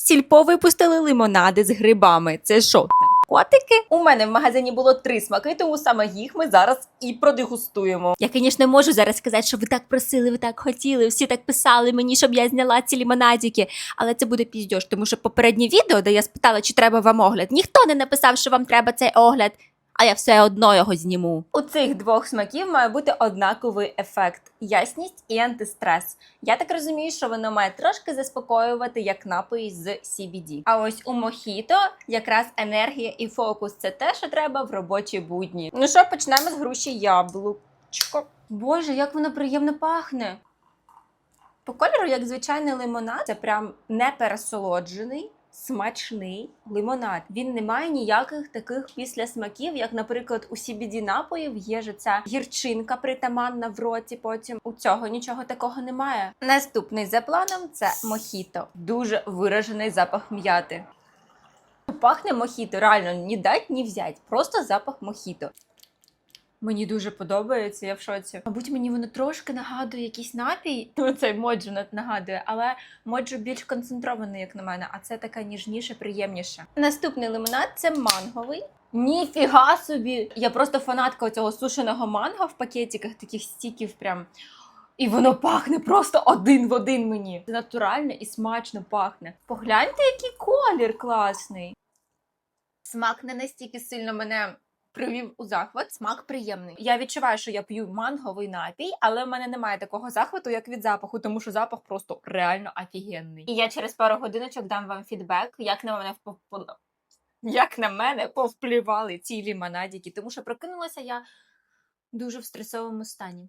Сільпо випустили лимонади з грибами. Це що? Котики? У мене в магазині було три смаки, тому саме їх ми зараз і продегустуємо. Я, звісно, можу зараз сказати, що ви так просили, ви так хотіли, всі так писали мені, щоб я зняла ці лімонадіки. Але це буде піздьош, тому що попереднє відео, де я спитала, чи треба вам огляд, ніхто не написав, що вам треба цей огляд. А я все одно його зніму. У цих двох смаків має бути однаковий ефект: ясність і антистрес. Я так розумію, що воно має трошки заспокоювати як напої з CBD. А ось у мохіто якраз енергія і фокус це те, що треба в робочі будні. Ну що, почнемо з груші яблучко. Боже, як воно приємно пахне! По кольору, як звичайний лимонад, це прям не пересолоджений. Смачний лимонад. Він не має ніяких таких післясмаків, як, наприклад, у CBD напоїв є ж ця гірчинка притаманна в роті. Потім у цього нічого такого немає. Наступний за планом це мохіто. Дуже виражений запах м'яти. Пахне мохіто, реально ні дать, ні взять. Просто запах мохіто. Мені дуже подобається, я в шоці. Мабуть, мені воно трошки нагадує якийсь напій. Ну, цей моджу нагадує, але моджу більш концентрований, як на мене, а це така ніжніше, приємніше. Наступний лимонад це манговий. Ніфіга собі! Я просто фанатка цього сушеного манго в пакетиках, таких стіків прям. І воно пахне просто один в один мені. Натурально і смачно пахне. Погляньте, який колір класний. Смак не настільки сильно мене привів у захват. Смак приємний. Я відчуваю, що я п'ю манговий напій, але в мене немає такого захвату, як від запаху, тому що запах просто реально офігенний. І я через пару годиночок дам вам фідбек, як на мене впо- як на мене повпливали ці лімонадіки, тому що прокинулася я дуже в стресовому стані.